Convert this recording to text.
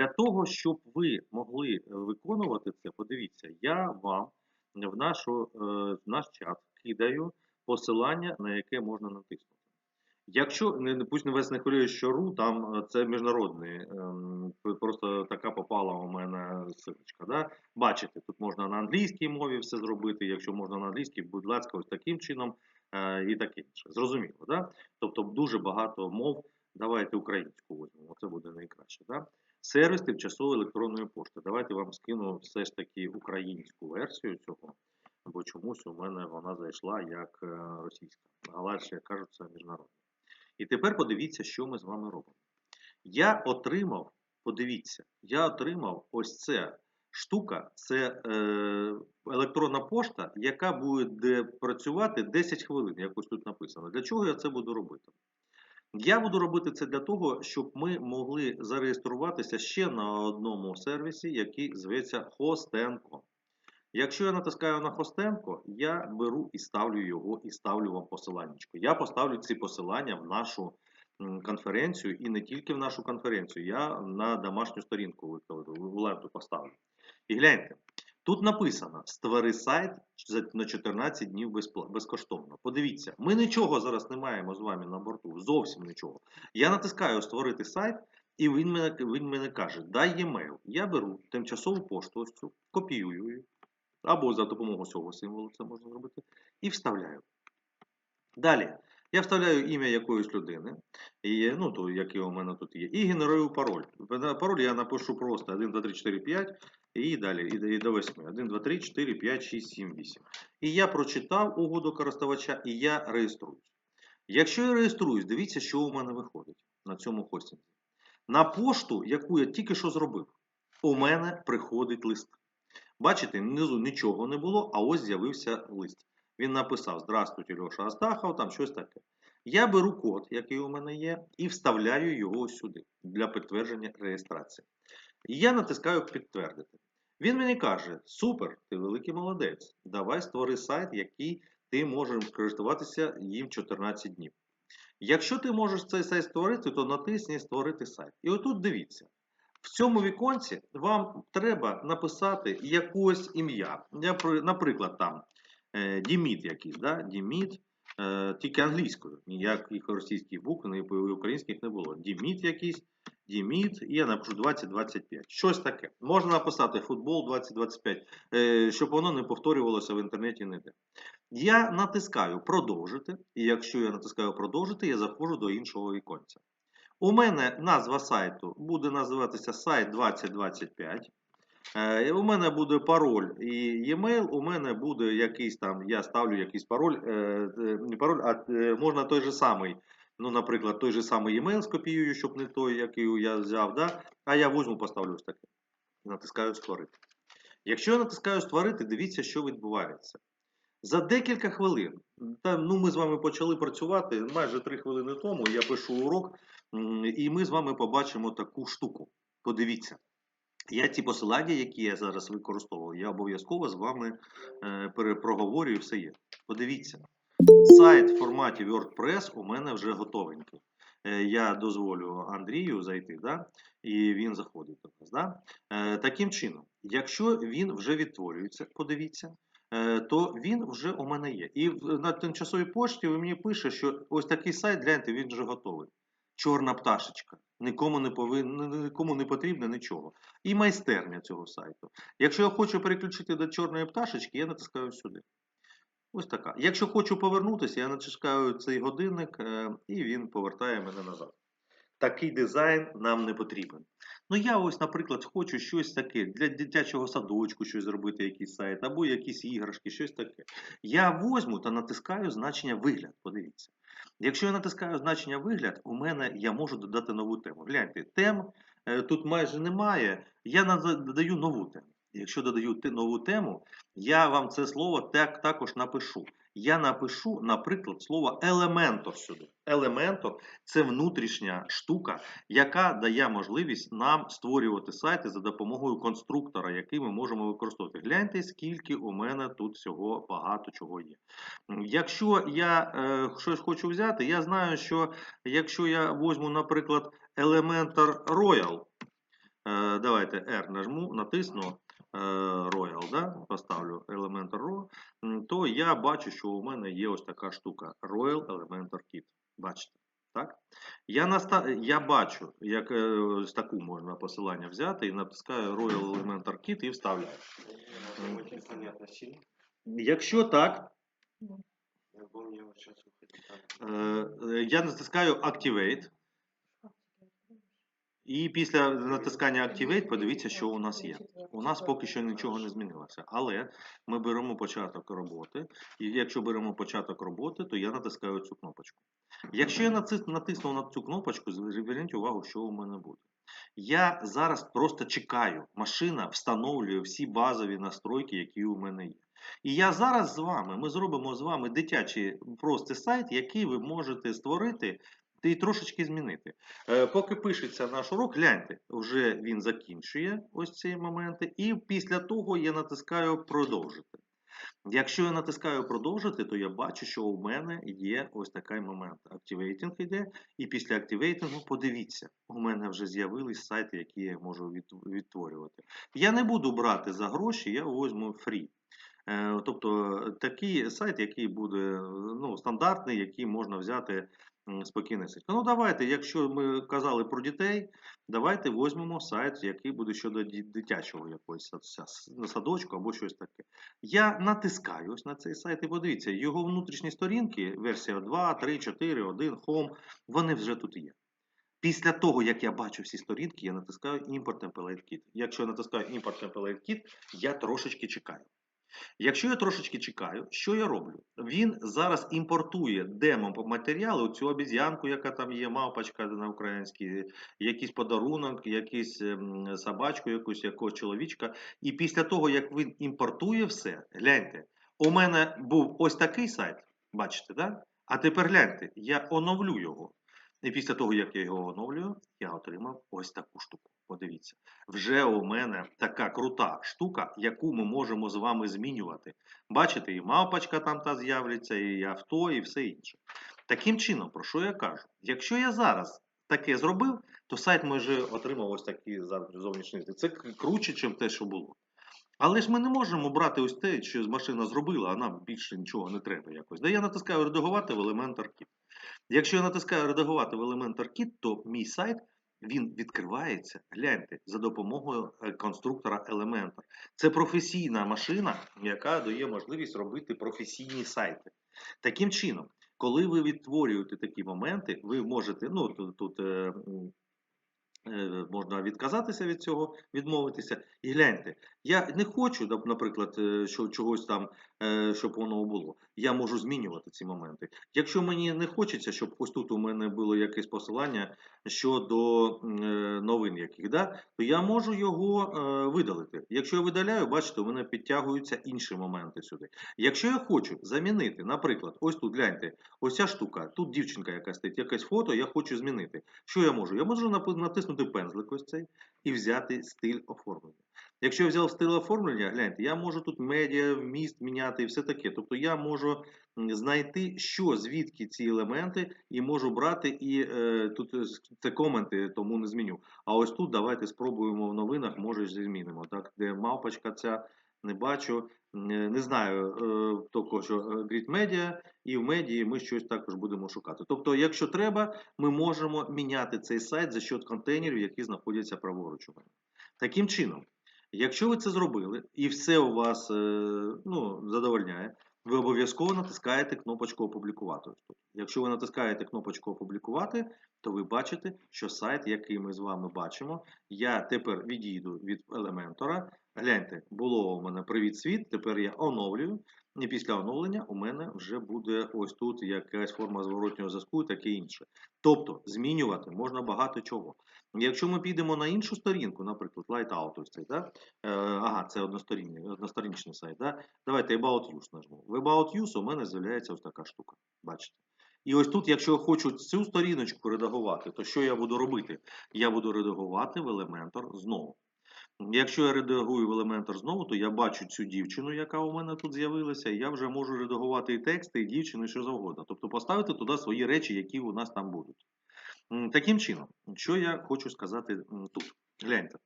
Для того, щоб ви могли е, виконувати це, подивіться, я вам в, нашу, е, в наш чат кидаю посилання, на яке можна натиснути. Якщо пусть не вас не хвилює, що ру, там е, це міжнародний, ем, просто така попала у мене силочка. Да? Бачите, тут можна на англійській мові все зробити. Якщо можна на англійській, будь ласка, ось таким чином і таке інше. Зрозуміло, да? Тобто дуже багато мов. Давайте українську візьмемо, це буде найкраще. Да? Сервіс тимчасової електронної пошти. Давайте вам скину все ж таки українську версію цього, бо чомусь у мене вона зайшла як е, російська. Але ж як кажуть, це міжнародна. І тепер подивіться, що ми з вами робимо. Я отримав, подивіться, я отримав ось це штука, це е, електронна пошта, яка буде працювати 10 хвилин, як ось тут написано. Для чого я це буду робити? Я буду робити це для того, щоб ми могли зареєструватися ще на одному сервісі, який зветься Хостенко. Якщо я натискаю на Хостенко, я беру і ставлю його, і ставлю вам посиланнячко. Я поставлю ці посилання в нашу конференцію і не тільки в нашу конференцію, я на домашню сторінку викладу, в ленту поставлю. І гляньте, тут написано: створи сайт на 14 днів безкоштовно. Подивіться, ми нічого зараз не маємо з вами на борту, зовсім нічого. Я натискаю створити сайт, і він мене, він мене каже: дай e-mail. Я беру тимчасову пошту, ось цю, копіюю її, або за допомогою цього символу це можна зробити, і вставляю. Далі. Я вставляю ім'я якоїсь людини, і, ну, то, яке у мене тут є, і генерую пароль. Пароль я напишу просто 1, 2, 3, 4, 5 і далі, і, до- і до 8. 1, 2, 3, 4, 5, 6, 7, 8. І я прочитав угоду користувача, і я реєструюсь. Якщо я реєструюсь, дивіться, що у мене виходить на цьому хостингі. На пошту, яку я тільки що зробив, у мене приходить лист. Бачите, внизу нічого не було, а ось з'явився лист. Він написав: Здравствуйте, Льоша Астахов, там щось таке. Я беру код, який у мене є, і вставляю його сюди для підтвердження реєстрації. І я натискаю підтвердити. Він мені каже: Супер, ти великий молодець. Давай створи сайт, який ти можеш користуватися їм 14 днів. Якщо ти можеш цей сайт створити, то натисни створити сайт. І отут дивіться. В цьому віконці вам треба написати якось ім'я. Наприклад, там е, Діміт якийсь, да? Діміт, е, тільки англійською. Ніяких російських букв, ні українських не було. Діміт якийсь, Діміт, і я напишу 2025. Щось таке. Можна написати футбол 2025, е, щоб воно не повторювалося в інтернеті ніде. Я натискаю продовжити, і якщо я натискаю продовжити, я заходжу до іншого віконця. У мене назва сайту буде називатися сайт 2025. Е, у мене буде пароль і e-mail, у мене буде якийсь там, я ставлю якийсь пароль, е, е, пароль, а можна той же самий, ну, наприклад, той же самий e-mail скопіюю, щоб не той, який я взяв, да? а я візьму, поставлю ось таке. Натискаю створити. Якщо я натискаю створити, дивіться, що відбувається. За декілька хвилин, та, ну, ми з вами почали працювати майже 3 хвилини тому, я пишу урок, і ми з вами побачимо таку штуку. Подивіться. Я ці посилання, які я зараз використовую, я обов'язково з вами е, перепроговорюю, все є. Подивіться, сайт в форматі WordPress у мене вже готовенький. Е, я дозволю Андрію зайти, да? і він заходить до нас. Да? Е, таким чином, якщо він вже відтворюється, подивіться, то він вже у мене є. І на тимчасовій пошті ви мені пише, що ось такий сайт, гляньте, він вже готовий. Чорна пташечка. Нікому не повин... нікому не потрібно нічого. І майстерня цього сайту. Якщо я хочу переключити до чорної пташечки, я натискаю сюди. Ось така. Якщо хочу повернутися, я натискаю цей годинник, е, і він повертає мене назад. Такий дизайн нам не потрібен. Ну, я ось, наприклад, хочу щось таке для дитячого садочку щось зробити, якийсь сайт, або якісь іграшки, щось таке. Я возьму та натискаю значення вигляд. Подивіться. Якщо я натискаю значення вигляд, у мене я можу додати нову тему. Гляньте, тем е, тут майже немає. Я додаю нову тему. Якщо додаю нову тему, я вам це слово так, також напишу. Я напишу, наприклад, слово елементор сюди. Елементор це внутрішня штука, яка дає можливість нам створювати сайти за допомогою конструктора, який ми можемо використовувати. Гляньте, скільки у мене тут всього багато чого є. Якщо я е, щось хочу взяти, я знаю, що якщо я візьму, наприклад, Elementor Royal, давайте R нажму, натисну е, Royal, да? поставлю Elementor Raw, то я бачу, що у мене є ось така штука Royal Elementor Kit. Бачите? Так? Я, наста... я бачу, як е, ось таку можна посилання взяти і натискаю Royal Elementor Kit і вставляю. Якщо так, Я помню, вот сейчас выходит там. е, е, я натискаю Activate. І після натискання Activate подивіться, що у нас є. У нас поки що нічого не змінилося. Але ми беремо початок роботи, і якщо беремо початок роботи, то я натискаю цю кнопочку. Якщо я натисну на цю кнопочку, зверніть увагу, що у мене буде. Я зараз просто чекаю. Машина встановлює всі базові настройки, які у мене є. І я зараз з вами, ми зробимо з вами дитячий простий сайт, який ви можете створити і трошечки змінити. Е, Поки пишеться наш урок, гляньте, вже він закінчує ось ці моменти, і після того я натискаю продовжити. Якщо я натискаю продовжити, то я бачу, що у мене є ось такий момент. Activating іде, і після активейтингу подивіться, у мене вже з'явились сайти, які я можу відтворювати. Я не буду брати за гроші, я візьму free. Е, Тобто такий сайт, який буде ну, стандартний, який можна взяти м, спокійно. сидіти. Ну давайте, якщо ми казали про дітей, давайте візьмемо сайт, який буде щодо дитячого якогось са- садочку або щось таке. Я натискаю ось на цей сайт і подивіться, його внутрішні сторінки, версія 2, 3, 4, 1, Home, вони вже тут є. Після того, як я бачу всі сторінки, я натискаю Import Template Kit. Якщо я натискаю Import Template Kit, я трошечки чекаю. Якщо я трошечки чекаю, що я роблю? Він зараз імпортує демо-матеріали, цю обіз'янку, яка там є, мавпочка на українській, якийсь подарунок, якийсь ем, собачку, якусь якогось чоловічка. І після того, як він імпортує все, гляньте, у мене був ось такий сайт, бачите, да? а тепер гляньте, я оновлю його. І після того, як я його оновлюю, я отримав ось таку штуку. Подивіться, вже у мене така крута штука, яку ми можемо з вами змінювати. Бачите, і мавпочка там та з'являться, і авто, і все інше. Таким чином, про що я кажу? Якщо я зараз таке зробив, то сайт може отримав ось зовнішній вигляд. Це круче, ніж те, що було. Але ж ми не можемо брати ось те, що машина зробила, а нам більше нічого не треба якось. Де я натискаю редагувати в Elementor Kit. Якщо я натискаю редагувати в Elementor Kit, то мій сайт він відкривається, гляньте, за допомогою е, конструктора Elementor. Це професійна машина, яка дає можливість робити професійні сайти. Таким чином, коли ви відтворюєте такі моменти, ви можете, ну тут, тут е, е, можна відказатися від цього, відмовитися. І гляньте, я не хочу, нап- наприклад, е, що чогось там, е, щоб воно було. Я можу змінювати ці моменти. Якщо мені не хочеться, щоб ось тут у мене було якесь посилання щодо е, новин яких, да, то я можу його видалити. Якщо я видаляю, бачите, у мене підтягуються інші моменти сюди. Якщо я хочу замінити, наприклад, ось тут гляньте, ось ця штука, тут дівчинка якась стоїть, якесь фото, я хочу змінити. Що я можу? Я можу натиснути пензлик ось цей і взяти стиль оформлення. Якщо я взяв стиль оформлення, гляньте, я можу тут медіа, вміст міняти і все таке. Тобто я можу знайти, що звідки ці елементи, і можу брати і е, тут е, це коменти, тому не зміню. А ось тут давайте спробуємо в новинах, може змінимо. Так, де мавпочка ця не бачу, е, не знаю е, тільки що е, Grid Media, і в медії ми щось також будемо шукати. Тобто, якщо треба, ми можемо міняти цей сайт за счет контейнерів, які знаходяться праворуч у мене. Таким чином, якщо ви це зробили і все у вас е, ну, задовольняє, ви обов'язково натискаєте кнопочку опублікувати. Якщо ви натискаєте кнопочку опублікувати, то ви бачите, що сайт, який ми з вами бачимо, я тепер відійду від елементора. Гляньте, було у мене привіт світ, тепер я оновлюю. І після оновлення у мене вже буде ось тут якась форма зворотнього зв'язку і таке інше. Тобто змінювати можна багато чого. Якщо ми підемо на іншу сторінку, наприклад, Lightout, ось цей, да? е, ага, це односторінчний сайт. Да? Давайте About Use нажму. В About Use у мене з'являється ось така штука. Бачите? І ось тут, якщо я хочу цю сторіночку редагувати, то що я буду робити? Я буду редагувати в Elementor знову. Якщо я редагую в Elementor знову, то я бачу цю дівчину, яка у мене тут з'явилася, і я вже можу редагувати і тексти, і дівчину, і що завгодно. Тобто поставити туди свої речі, які у нас там будуть. Таким чином, що я хочу сказати тут. Гляньте.